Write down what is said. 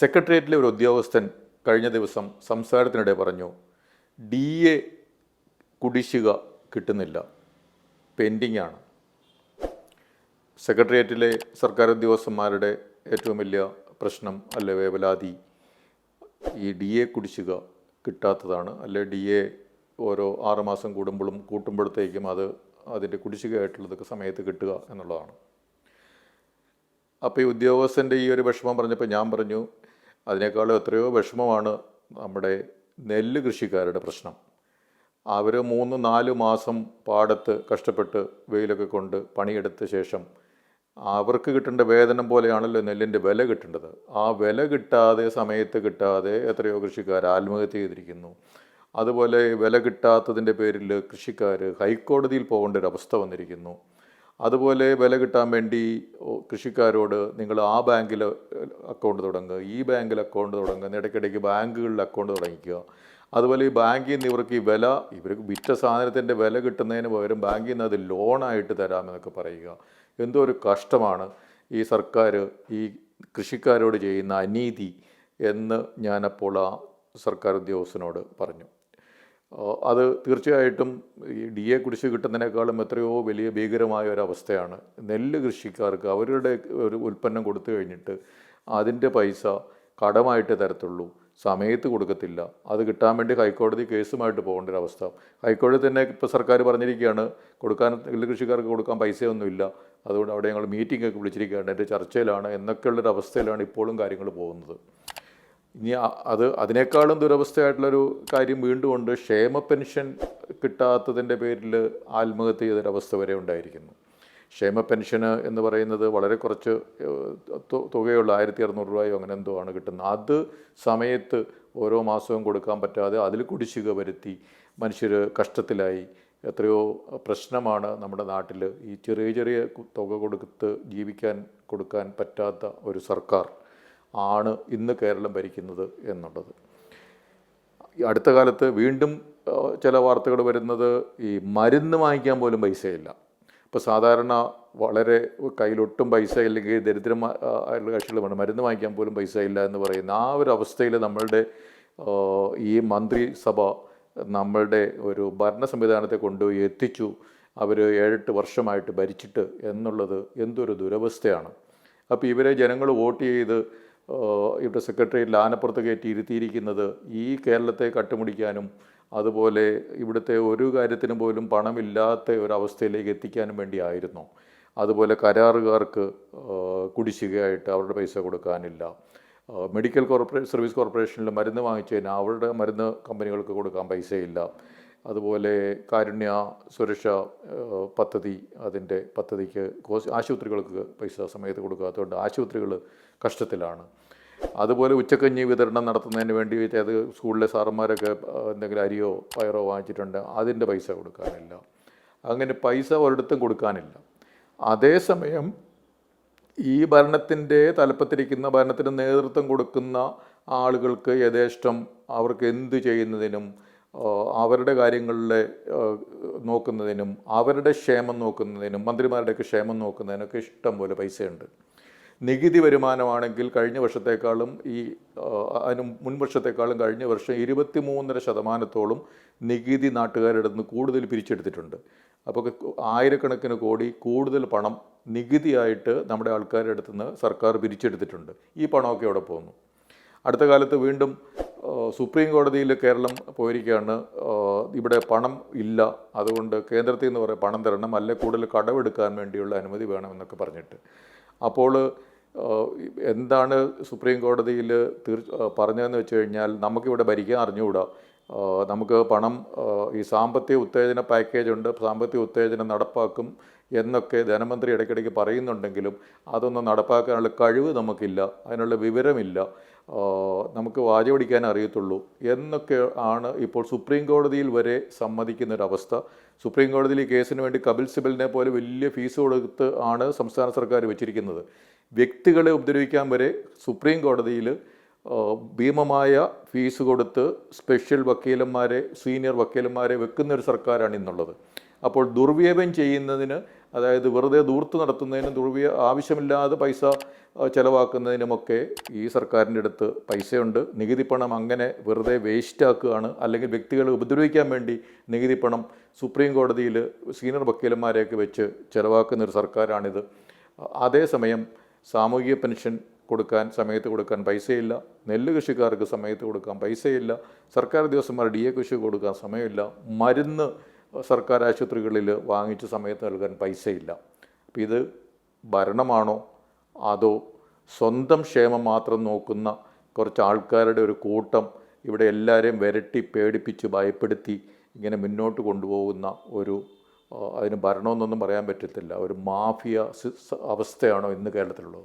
സെക്രട്ടേറിയറ്റിലെ ഒരു ഉദ്യോഗസ്ഥൻ കഴിഞ്ഞ ദിവസം സംസാരത്തിനിടെ പറഞ്ഞു ഡി എ കുടിശ്ശിക കിട്ടുന്നില്ല. പെൻഡിങ്ങാണ്. സെക്രട്ടേറിയറ്റിലെ സർക്കാർ ഉദ്യോഗസ്ഥന്മാരുടെ ഏറ്റവും വലിയ പ്രശ്നം അല്ലെ വേവലാതി ഈ ഡി എ കുടിശ്ശിക കിട്ടാത്തതാണ്. അല്ലെ ഡി എ ഓരോ ആറുമാസം കൂടുമ്പോഴും കൂട്ടുമ്പോഴത്തേക്കും അത് അതിന്റെ കുടിശ്ശികയായിട്ടുള്ളതൊക്കെ സമയത്ത് കിട്ടുക എന്നുള്ളതാണ്. അപ്പോൾ ഈ ഉദ്യോഗസ്ഥന്റെ ഈ ഒരു വിഷമം പറഞ്ഞപ്പോൾ ഞാൻ പറഞ്ഞു അതിനേക്കാളും എത്രയോ വിഷമമാണ് നമ്മുടെ നെല്ല് കൃഷിക്കാരുടെ പ്രശ്നം. അവർ മൂന്ന് നാല് മാസം പാടത്ത് കഷ്ടപ്പെട്ട് വെയിലൊക്കെ കൊണ്ട് പണിയെടുത്ത ശേഷം അവർക്ക് കിട്ടേണ്ട വേതനം പോലെയാണല്ലോ നെല്ലിന്റെ വില കിട്ടേണ്ടത്. ആ വില കിട്ടാതെ സമയത്ത് കിട്ടാതെ എത്രയോ കൃഷിക്കാർ ആത്മഹത്യ ചെയ്തിരിക്കുന്നു. അതുപോലെ വില കിട്ടാത്തതിന്റെ പേരിൽ കൃഷിക്കാർ ഹൈക്കോടതിയിൽ പോകേണ്ട ഒരു അവസ്ഥ വന്നിരിക്കുന്നു. അതുപോലെ വില കിട്ടാൻ വേണ്ടി കൃഷിക്കാരോട് നിങ്ങൾ ആ ബാങ്കിൽ അക്കൗണ്ട് തുടങ്ങുക ഈ ബാങ്കിൽ അക്കൗണ്ട് തുടങ്ങുക ഇടയ്ക്കിടയ്ക്ക് ബാങ്കുകളിൽ അക്കൗണ്ട് തുടങ്ങിക്കുക. അതുപോലെ ഈ ബാങ്കിൽ നിന്ന് ഇവർക്ക് ഈ വില ഇവർക്ക് വിറ്റ സാധനത്തിന്റെ വില കിട്ടുന്നതിന് പകരം ബാങ്കിൽ നിന്ന് അത് ലോണായിട്ട് തരാമെന്നൊക്കെ പറയുക. എന്തോ ഒരു കഷ്ടമാണ് ഈ സർക്കാർ ഈ കൃഷിക്കാരോട് ചെയ്യുന്ന അനീതി എന്ന് ഞാനപ്പോൾ ആ സർക്കാർ ഉദ്യോഗസ്ഥനോട് പറഞ്ഞു. അത് തീർച്ചയായിട്ടും ഈ ഡി എ കുടിശ്ശിക കിട്ടുന്നതിനേക്കാളും എത്രയോ വലിയ ഭീകരമായ ഒരവസ്ഥയാണ് നെല്ല് കൃഷിക്കാർക്ക് അവരുടെ ഒരു ഉൽപ്പന്നം കൊടുത്തു കഴിഞ്ഞിട്ട് അതിന്റെ പൈസ കടമായിട്ട് തരത്തുള്ളൂ. സമയത്ത് കൊടുക്കത്തില്ല. അത് കിട്ടാൻ വേണ്ടി ഹൈക്കോടതി കേസുമായിട്ട് പോകേണ്ട ഒരു അവസ്ഥ. ഹൈക്കോടതി തന്നെ ഇപ്പോൾ സർക്കാർ പറഞ്ഞിരിക്കുകയാണ് കൊടുക്കാൻ നെല്ല് കൃഷിക്കാർക്ക് കൊടുക്കാൻ പൈസയൊന്നുമില്ല. അതുകൊണ്ട് അവിടെ ഞങ്ങൾ മീറ്റിംഗ് ഒക്കെ വിളിച്ചിരിക്കുകയാണ്. എന്റെ ചർച്ചയിലാണ് എന്നൊക്കെയുള്ളൊരു അവസ്ഥയിലാണ് ഇപ്പോഴും കാര്യങ്ങൾ പോകുന്നത്. ഇനി അത് അതിനേക്കാളും ദുരവസ്ഥയായിട്ടുള്ളൊരു കാര്യം വീണ്ടും ഉണ്ട് ക്ഷേമ പെൻഷൻ കിട്ടാത്തതിന്റെ പേരിൽ ആത്മഹത്യ ചെയ്തൊരവസ്ഥ വരെ ഉണ്ടായിരിക്കുന്നു. ക്ഷേമ പെൻഷന് എന്ന് പറയുന്നത് വളരെ കുറച്ച് തുകയുള്ള ആയിരത്തി അറുന്നൂറ് രൂപയോ അങ്ങനെ എന്തോ ആണ് കിട്ടുന്നത്. അത് സമയത്ത് ഓരോ മാസവും കൊടുക്കാൻ പറ്റാതെ അതിൽ കുടിശ്ശിക വരുത്തി മനുഷ്യർ കഷ്ടത്തിലായി. എത്രയോ പ്രശ്നമാണ് നമ്മുടെ നാട്ടിൽ ഈ ചെറിയ ചെറിയ തുക കൊടുത്ത് ജീവിക്കാൻ കൊടുക്കാൻ പറ്റാത്ത ഒരു സർക്കാർ. ആണ് ഇന്ന് കേരളം ഭരിക്കുന്നത് എന്നുള്ളത്. അടുത്ത കാലത്ത് വീണ്ടും ചില വാർത്തകൾ വരുന്നത് ഈ മരുന്ന് വാങ്ങിക്കാൻ പോലും പൈസയില്ല. ഇപ്പോൾ സാധാരണ വളരെ കയ്യിലൊട്ടും പൈസ ഇല്ലെങ്കിൽ ദരിദ്രം ആയിട്ടുള്ള കക്ഷികൾ വേണം മരുന്ന് വാങ്ങിക്കാൻ പോലും പൈസ ഇല്ല എന്ന് പറയുന്ന ആ ഒരു അവസ്ഥയിൽ നമ്മളുടെ ഈ മന്ത്രിസഭ നമ്മളുടെ ഒരു ഭരണ സംവിധാനത്തെ കൊണ്ടുപോയി എത്തിച്ചു. അവർ ഏഴെട്ട് വർഷമായിട്ട് ഭരിച്ചിട്ട് എന്നുള്ളത് എന്തൊരു ദുരവസ്ഥയാണ്. അപ്പോൾ ഇവരെ ജനങ്ങൾ വോട്ട് ചെയ്ത് ഇവിടെ സെക്രട്ടേറിയറ്റിൽ ആനപ്പുറത്ത് കയറ്റി ഇരുത്തിയിരിക്കുന്നത് ഈ കേരളത്തെ കട്ടുമുടിക്കാനും അതുപോലെ ഇവിടുത്തെ ഒരു കാര്യത്തിനും പോലും പണമില്ലാത്ത ഒരവസ്ഥയിലേക്ക് എത്തിക്കാനും വേണ്ടിയായിരുന്നു. അതുപോലെ കരാറുകാർക്ക് കുടിശ്ശികയായിട്ട് അവരുടെ പൈസ കൊടുക്കാനില്ല. മെഡിക്കൽ കോർപ്പറേ സർവീസ് കോർപ്പറേഷനിൽ മരുന്ന് വാങ്ങിച്ചു കഴിഞ്ഞാൽ അവരുടെ മരുന്ന് കമ്പനികൾക്ക് കൊടുക്കാൻ പൈസയില്ല. അതുപോലെ കാരുണ്യ സുരക്ഷ പദ്ധതി അതിന്റെ പദ്ധതിക്ക് ആശുപത്രികൾക്ക് പൈസ സമയത്ത് കൊടുക്കാത്തതുകൊണ്ട് ആശുപത്രികൾ കഷ്ടത്തിലാണ്. അതുപോലെ ഉച്ചക്കഞ്ഞി വിതരണം നടത്തുന്നതിന് വേണ്ടി അത് സ്കൂളിലെ സാറന്മാരൊക്കെ എന്തെങ്കിലും അരിയോ പയറോ വാങ്ങിച്ചിട്ടുണ്ട് അതിന്റെ പൈസ കൊടുക്കാനില്ല. അങ്ങനെ പൈസ ഒരിടത്തും കൊടുക്കാനില്ല. അതേസമയം ഈ ഭരണത്തിന്റെ തലപ്പത്തിരിക്കുന്ന ഭരണത്തിന് നേതൃത്വം കൊടുക്കുന്ന ആളുകൾക്ക് യഥേഷ്ടം അവർക്ക് എന്ത് ചെയ്യുന്നതിനും അവരുടെ കാര്യങ്ങളിലെ നോക്കുന്നതിനും അവരുടെ ക്ഷേമം നോക്കുന്നതിനും മന്ത്രിമാരുടെയൊക്കെ ക്ഷേമം നോക്കുന്നതിനൊക്കെ ഇഷ്ടം പോലെ പൈസയുണ്ട്. നികുതി വരുമാനമാണെങ്കിൽ കഴിഞ്ഞ വർഷത്തേക്കാളും ഈ അതിന് മുൻ വർഷത്തേക്കാളും കഴിഞ്ഞ വർഷം ഇരുപത്തി മൂന്നര ശതമാനത്തോളം നികുതി നാട്ടുകാരുടെ നിന്ന് കൂടുതൽ പിരിച്ചെടുത്തിട്ടുണ്ട്. അപ്പോൾ ആയിരക്കണക്കിന് കോടി കൂടുതൽ പണം നികുതിയായിട്ട് നമ്മുടെ ആൾക്കാരുടെ അടുത്ത് നിന്ന് സർക്കാർ പിരിച്ചെടുത്തിട്ടുണ്ട്. ഈ പണമൊക്കെ അവിടെ പോകുന്നു? അടുത്ത കാലത്ത് വീണ്ടും സുപ്രീം കോടതിയിൽ കേരളം പോയിരിക്കുകയാണ്. ഇവിടെ പണം ഇല്ല. അതുകൊണ്ട് കേന്ദ്രത്തിൽ നിന്ന് പറയും പണം തരണം അല്ലെ കൂടുതൽ കടമെടുക്കാൻ വേണ്ടിയുള്ള അനുമതി വേണമെന്നൊക്കെ പറഞ്ഞിട്ട്. അപ്പോൾ എന്താണ് സുപ്രീം കോടതിയിൽ തീർ പറഞ്ഞതെന്ന് വെച്ച് കഴിഞ്ഞാൽ നമുക്കിവിടെ ഭരിക്കാൻ അറിഞ്ഞുകൂടാ. നമുക്ക് പണം ഈ സാമ്പത്തിക ഉത്തേജന പാക്കേജ് ഉണ്ട്. സാമ്പത്തിക ഉത്തേജനം നടപ്പാക്കും. എന്നൊക്കെ ധനമന്ത്രി ഇടയ്ക്കിടയ്ക്ക് പറയുന്നുണ്ടെങ്കിലും അതൊന്നും നടപ്പാക്കാനുള്ള കഴിവ് നമുക്കില്ല അതിനുള്ള വിവരമില്ല. നമുക്ക് വാചപിടിക്കാൻ അറിയത്തുള്ളൂ എന്നൊക്കെ ആണ് ഇപ്പോൾ സുപ്രീം കോടതിയിൽ വരെ സമ്മതിക്കുന്ന ഒരു അവസ്ഥ സുപ്രീം കോടതിയിൽ ഈ കേസിന് വേണ്ടി കപിൽ സിബലിനെ പോലെ വലിയ ഫീസ് കൊടുത്ത് ആണ് സംസ്ഥാന സർക്കാർ വെച്ചിരിക്കുന്നത്. വ്യക്തികളെ ഉപദ്രവിക്കാൻ വരെ സുപ്രീം കോടതിയിൽ ഭീമമായ ഫീസ് കൊടുത്ത് സ്പെഷ്യൽ വക്കീലന്മാരെ സീനിയർ വക്കീലന്മാരെ വെക്കുന്ന ഒരു സർക്കാരാണ് ഇന്നുള്ളത്. അപ്പോൾ ദുർവ്യയം ചെയ്യുന്നതിന് അതായത് വെറുതെ ദൂർത്ത് നടത്തുന്നതിനും ദുർവ്യ ആവശ്യമില്ലാതെ പൈസ ചിലവാക്കുന്നതിനുമൊക്കെ ഈ സർക്കാരിന്റെ അടുത്ത് പൈസയുണ്ട്. നികുതി പണം അങ്ങനെ വെറുതെ വേസ്റ്റാക്കുകയാണ് അല്ലെങ്കിൽ വ്യക്തികളെ ഉപദ്രവിക്കാൻ വേണ്ടി നികുതി പണം സുപ്രീം കോടതിയിൽ സീനിയർ വക്കീലന്മാരെയൊക്കെ വെച്ച് ചിലവാക്കുന്ന ഒരു സർക്കാരാണിത്. അതേസമയം സാമൂഹിക പെൻഷൻ കൊടുക്കാൻ സമയത്ത് കൊടുക്കാൻ പൈസയില്ല. നെല്ല് കൃഷിക്കാർക്ക് സമയത്ത് കൊടുക്കാൻ പൈസയില്ല. സർക്കാർ ഉദ്യോഗസ്ഥന്മാർ ഡി എ കൃഷി കൊടുക്കാൻ സമയമില്ല. മരുന്ന് സർക്കാർ ആശുപത്രികളിൽ വാങ്ങിച്ച സമയത്ത് നൽകാൻ പൈസയില്ല. അപ്പം ഇത് ഭരണമാണോ? അതോ സ്വന്തം ക്ഷേമം മാത്രം നോക്കുന്ന കുറച്ച് ആൾക്കാരുടെ ഒരു കൂട്ടം ഇവിടെ എല്ലാവരെയും വിരട്ടി പേടിപ്പിച്ച് ഭയപ്പെടുത്തി ഇങ്ങനെ മുന്നോട്ട് കൊണ്ടുപോകുന്ന ഒരു അതിന് ഭരണമെന്നൊന്നും പറയാൻ പറ്റത്തില്ല. ഒരു മാഫിയ അവസ്ഥയാണോ ഇന്ന് കേരളത്തിലുള്ളത്?